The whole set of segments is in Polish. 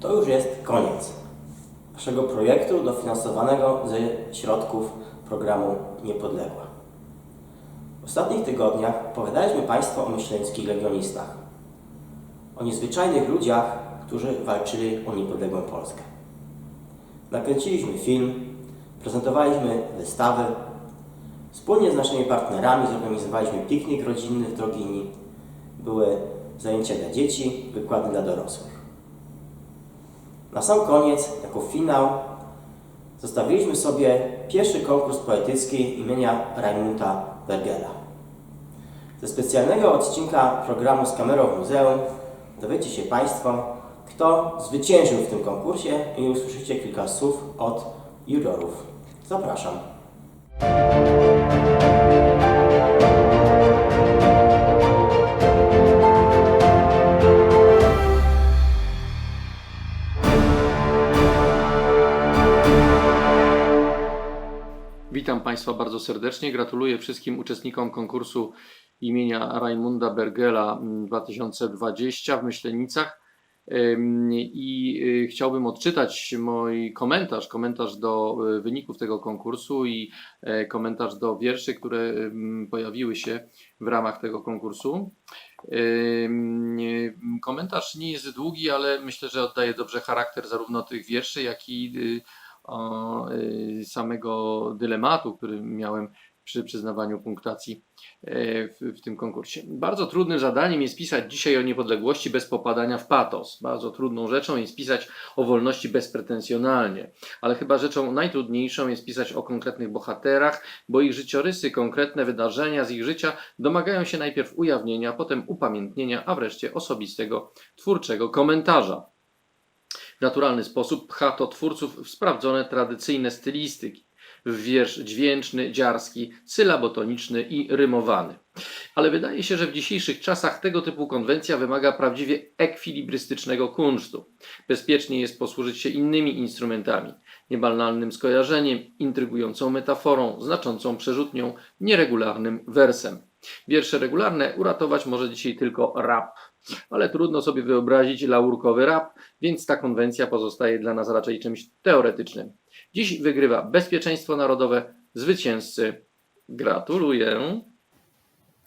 To już jest koniec naszego projektu dofinansowanego ze środków programu Niepodległa. W ostatnich tygodniach opowiadaliśmy Państwu o myśleńskich legionistach, o niezwyczajnych ludziach, którzy walczyli o niepodległą Polskę. Nakręciliśmy film, prezentowaliśmy wystawy, wspólnie z naszymi partnerami zorganizowaliśmy piknik rodzinny w Drogini, były zajęcia dla dzieci, wykłady dla dorosłych. Na sam koniec, jako finał, zostawiliśmy sobie pierwszy konkurs poetycki imienia Rajmunda Bergera. Ze specjalnego odcinka programu z kamerą w muzeum dowiecie się Państwo, kto zwyciężył w tym konkursie i usłyszycie kilka słów od jurorów. Zapraszam. Witam Państwa bardzo serdecznie. Gratuluję wszystkim uczestnikom konkursu imienia Raimunda Bergela mm, 2020 w Myślenicach. I y, chciałbym odczytać mój komentarz, komentarz do y, wyników tego konkursu i e, komentarz do wierszy, które pojawiły się w ramach tego konkursu. Komentarz nie jest długi, ale myślę, że oddaje dobrze charakter zarówno tych wierszy, jak i y, samego dylematu, który miałem przy przyznawaniu punktacji e, w, w tym konkursie. Bardzo trudnym zadaniem jest pisać dzisiaj o niepodległości bez popadania w patos. Bardzo trudną rzeczą jest pisać o wolności bezpretensjonalnie, ale chyba rzeczą najtrudniejszą jest pisać o konkretnych bohaterach, bo ich życiorysy, konkretne wydarzenia z ich życia domagają się najpierw ujawnienia, potem upamiętnienia, a wreszcie osobistego, twórczego komentarza. Naturalny sposób pcha to twórców w sprawdzone tradycyjne stylistyki. W wiersz dźwięczny, dziarski, sylabotoniczny i rymowany. Ale wydaje się, że w dzisiejszych czasach tego typu konwencja wymaga prawdziwie ekwilibrystycznego kunsztu. Bezpiecznie jest posłużyć się innymi instrumentami, niebanalnym skojarzeniem, intrygującą metaforą, znaczącą przerzutnią, nieregularnym wersem. Wiersze regularne uratować może dzisiaj tylko rap, ale trudno sobie wyobrazić laurkowy rap, więc ta konwencja pozostaje dla nas raczej czymś teoretycznym. Dziś wygrywa bezpieczeństwo narodowe. Zwycięzcy gratuluję.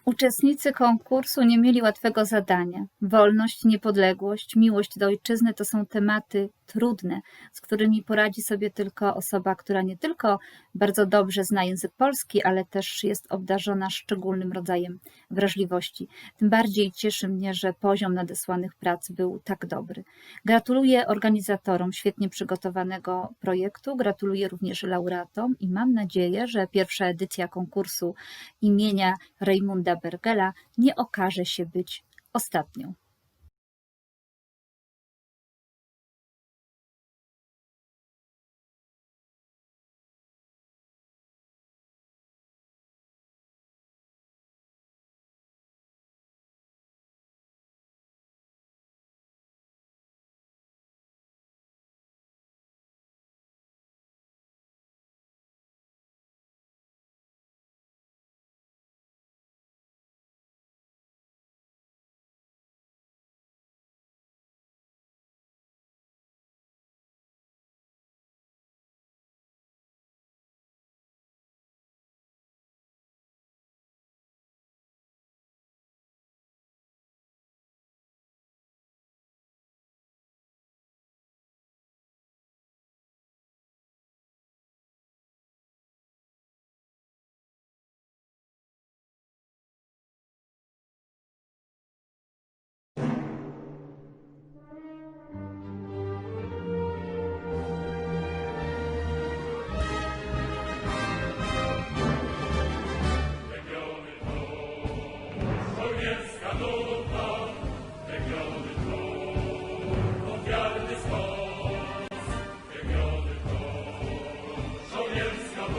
Uczestnicy konkursu nie mieli łatwego zadania. Wolność, niepodległość, miłość do ojczyzny to są tematy trudne, z którymi poradzi sobie tylko osoba, która nie tylko bardzo dobrze zna język polski, ale też jest obdarzona szczególnym rodzajem wrażliwości. Tym bardziej cieszy mnie, że poziom nadesłanych prac był tak dobry. Gratuluję organizatorom świetnie przygotowanego projektu, gratuluję również laureatom i mam nadzieję, że pierwsza edycja konkursu imienia Raymunda Bergela nie okaże się być ostatnią.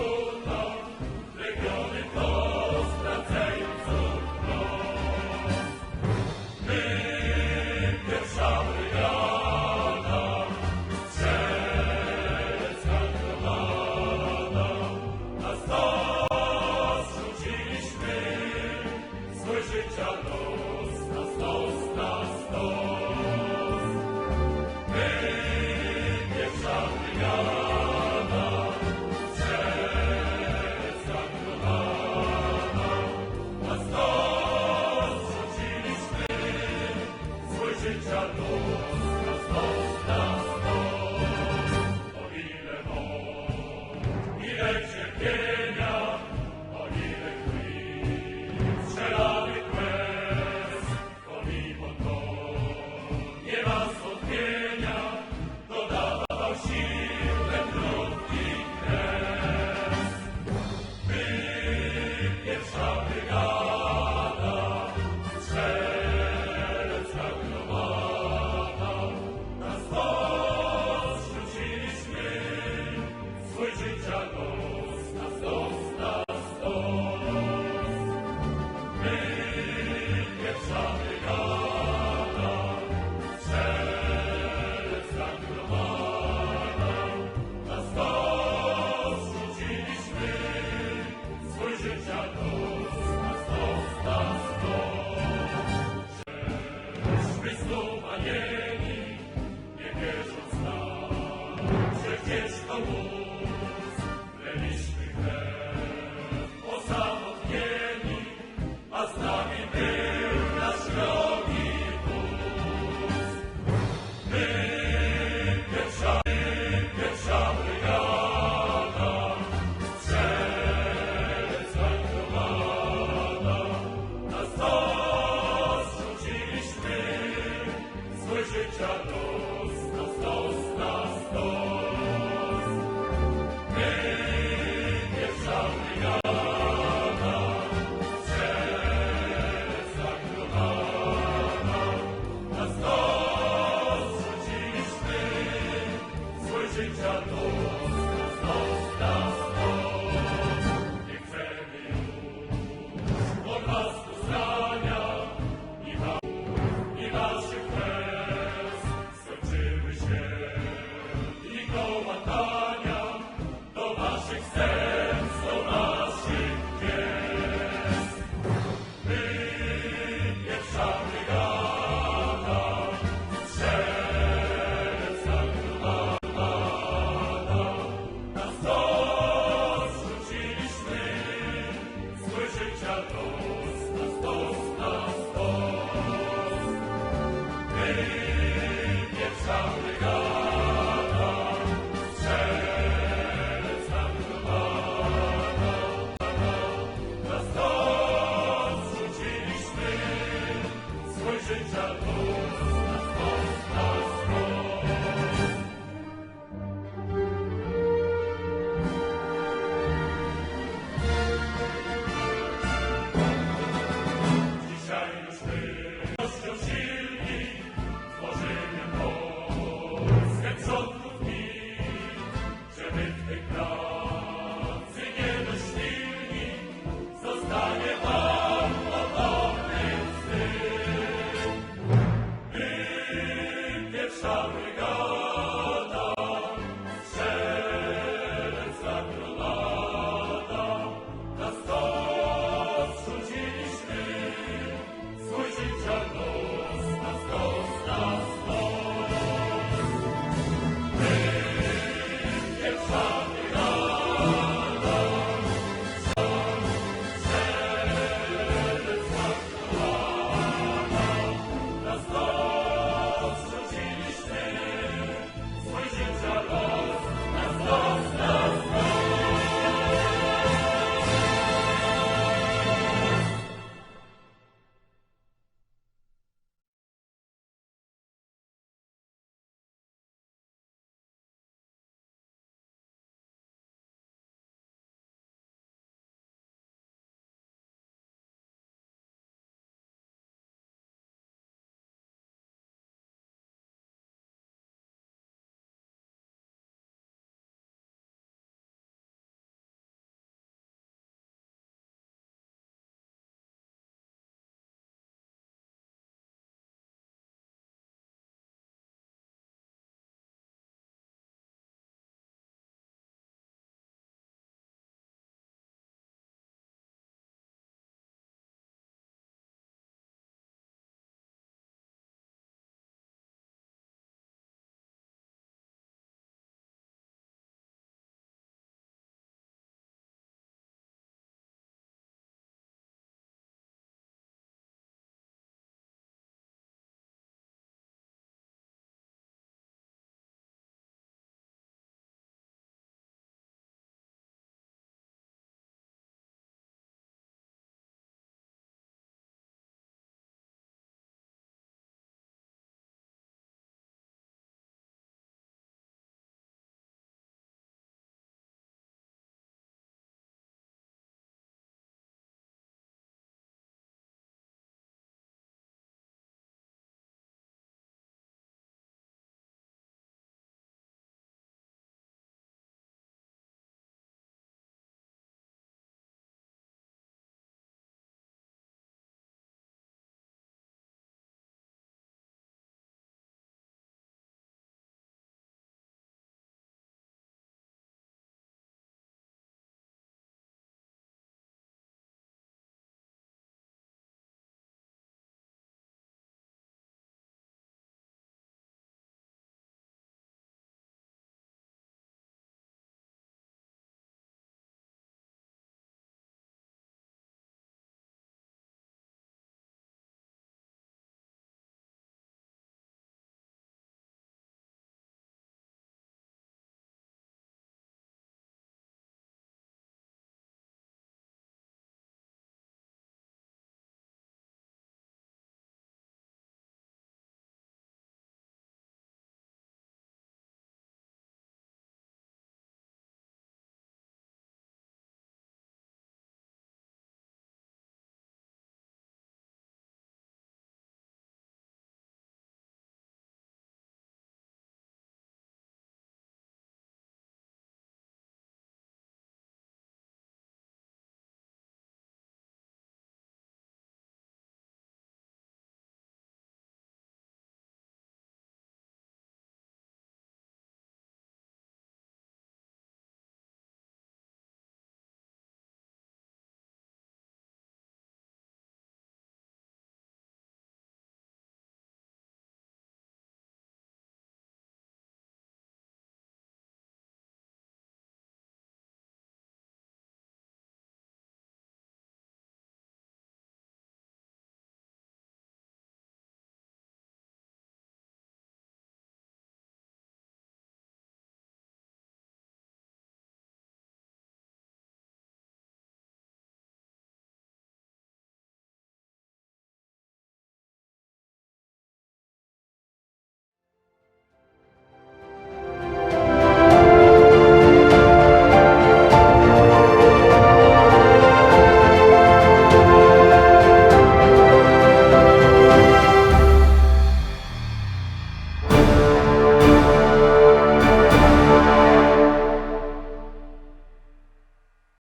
Oh, no. Amen. Pierwsza